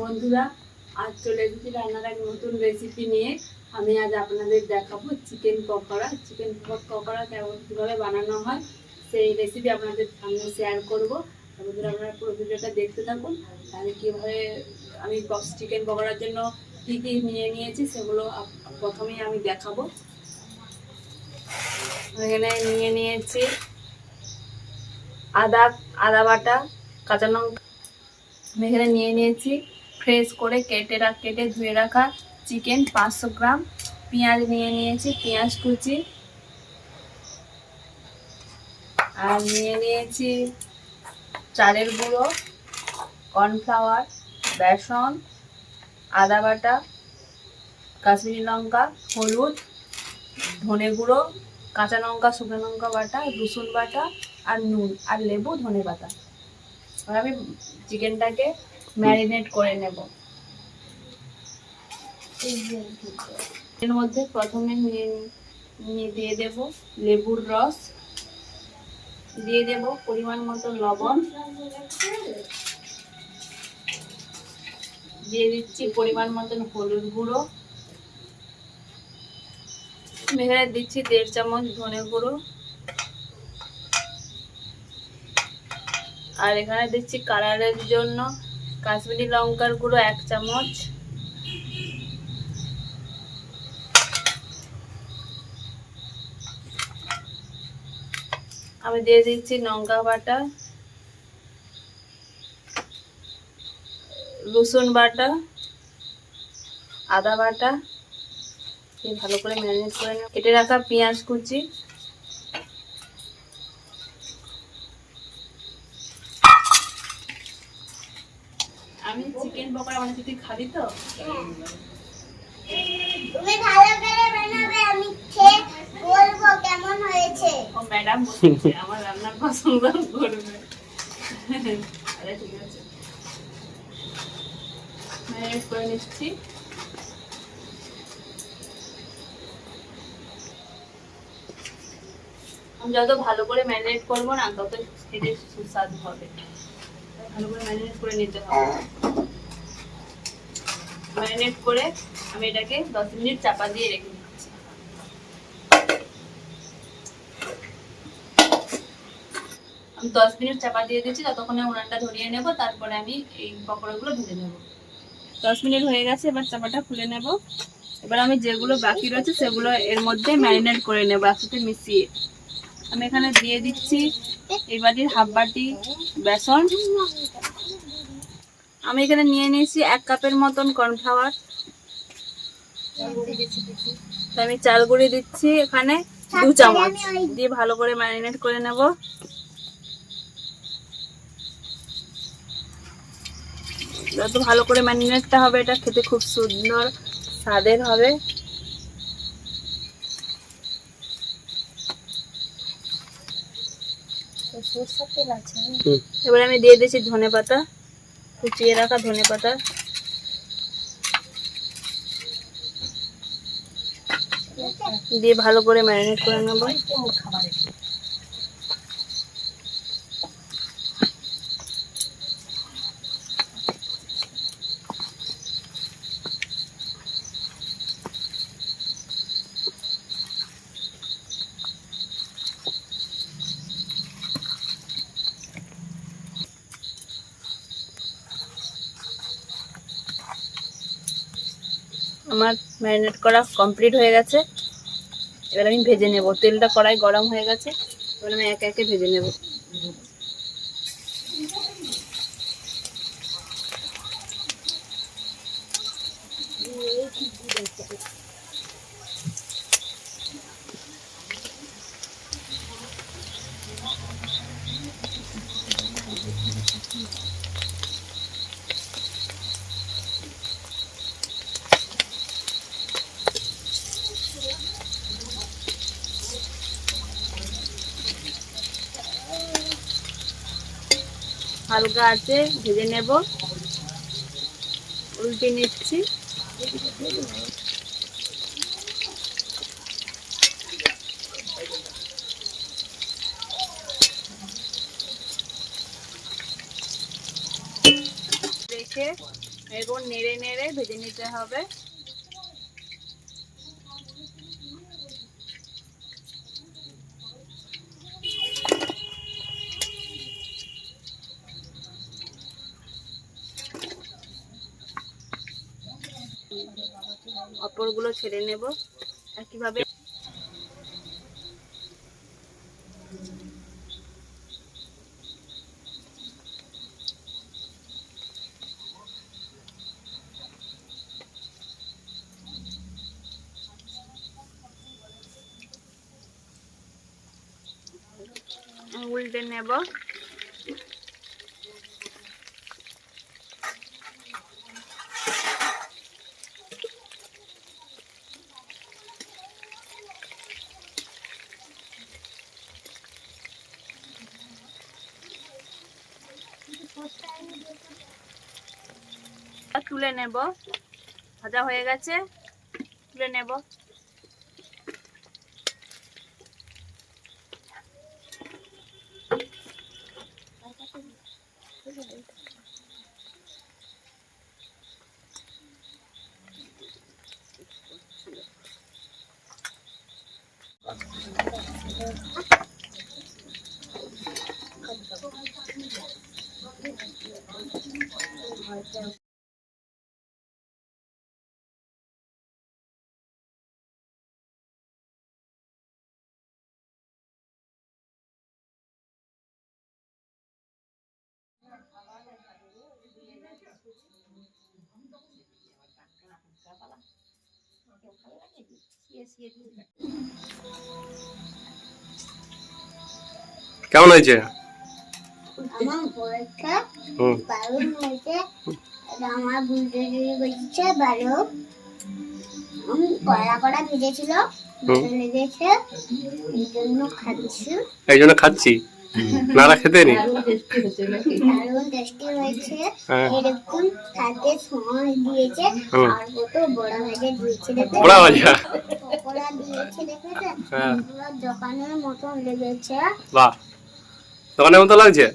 বন্ধুরা, আজ চলে এসেছি রান্নার এক নতুন রেসিপি নিয়ে। আমি আজ আপনাদের দেখাবো চিকেন পকোড়া। চিকেন পকোড়া কেমন কীভাবে বানানো হয়, সেই রেসিপি আপনাদের সামনে শেয়ার করব। বন্ধুরা, আপনারা পুরো ভিডিওটা দেখতে থাকুন। তাহলে কীভাবে আমি চিকেন পকোড়ার জন্য কী কী নিয়ে নিয়েছি সেগুলো প্রথমেই আমি দেখাবো। এখানে নিয়ে নিয়েছি আদা আদা বাটা, কাঁচা লঙ্কা। আমি এখানে নিয়ে নিয়েছি ফ্রেশ করে কেটে রাখ, কেটে ধুয়ে রাখা চিকেন পাঁচশো গ্রাম। পেঁয়াজ নিয়ে নিয়েছি, পেঁয়াজ কুচি। আর নিয়ে নিয়েছি চালের গুঁড়ো, কর্নফ্লাওয়ার, বেসন, আদা বাটা, কাশ্মীরি লঙ্কা, হলুদ, ধনে গুঁড়ো, কাঁচা লঙ্কা, শুকনো লঙ্কা বাটা, রসুন বাটা আর নুন আর লেবু ধনে পাতা আমি চিকেনটাকে ম্যারিনেট করে নেব। এর মধ্যে প্রথমে দিয়ে দেব লেবুর রস। দিয়ে দেব পরিমাণ মতো লবণ। দিয়ে দিচ্ছি পরিমাণ মতন হলুদ গুঁড়ো। এখানে দিচ্ছি দেড় চামচ ধনে গুঁড়ো। আর এখানে দিচ্ছি কালারের জন্য কাশ্মীরি লঙ্কার গুঁড়ো এক চামচ। আমি দিয়ে দিচ্ছি লঙ্কা বাটা, রসুন বাটা, আদা বাটা। ভালো করে ম্যারিনেট করে নেব কেটে রাখা পেঁয়াজ কুচি আমি চিকেন পকোড়া বানাচ্ছি তুই খাবি তো? তুমি ভালো করে বানাবে আমি খেয়ে বলব কেমন হয়েছে। ও ম্যাডাম বলছে আমার রান্নার পছন্দ করবে। আরে ঠিক আছে। ম্যারিনেট করে নিচ্ছি। আমি যত ভালো করে ম্যারিনেট করব না তত খেতে সুস্বাদু হবে। ভালো করে ম্যারিনেট করে নিতে হবে। ম্যারিনেট করে আমি এটাকে দশ মিনিট চাপা দিয়ে রেখে আমি দশ মিনিট চাপা দিয়ে দিচ্ছি ততক্ষণে উনানটা ধরিয়ে নেব, তারপরে আমি এই পকোড়াগুলো ভেজে নেব। দশ মিনিট হয়ে গেছে, এবার চাপাটা খুলে নেব। এবার আমি যেগুলো বাকি রয়েছে, সেগুলো এর মধ্যে ম্যারিনেট করে নেব, একসাথে মিশিয়ে। আমি এখানে দিয়ে দিচ্ছি এই বাটির হাফ বাটি বেসন। আমি এখানে নিয়ে নিয়েছি এক কাপের মতন কর্নফ্লাওয়ার। আমি চাল গুঁড়ি দিচ্ছি এখানে দু চামচ। দিয়ে ভালো করে ম্যারিনেট করে নেব। যত ভালো করে ম্যারিনেটটা হবে এটা খেতে খুব সুন্দর স্বাদের হবে। এবারে আমি দিয়ে দিয়েছি ধনে পাতা। কুচিয়ে রাখা ধনে পাতা। দিয়ে ভালো করে ম্যারিনেট করে নেব। আমার ম্যারিনেট করা কমপ্লিট হয়ে গেছে। এবার আমি ভেজে নেব। তেলটা কড়াই গরম হয়ে গেছে। এবার আমি একে একে ভেজে নেব। হালকা আছে ভেজে নেব। উল্টে নিচ্ছি। রেখে এরকম নেড়ে নেড়ে ভেজে নিতে হবে। অপরগুলো ছেড়ে নেব। একইভাবে উল্টে নেব। তুলে নেব। ভাজা হয়ে গেছে। তুলে নেব। কেমন হয়েছে আমার পরীক্ষা হুম হয়েছে আমার বুঝতে বলছে ভালো উম, কড়া কড়া ভেজেছিল ভালো লেগেছে এই জন্য খাচ্ছি এই জন্য খাচ্ছি নাড়া খেতে নি হ্যাঁ। বড় ভাজা হ্যাঁ। দোকানের মতন লেগেছে। বাহ। দোকানের মতো লাগছে?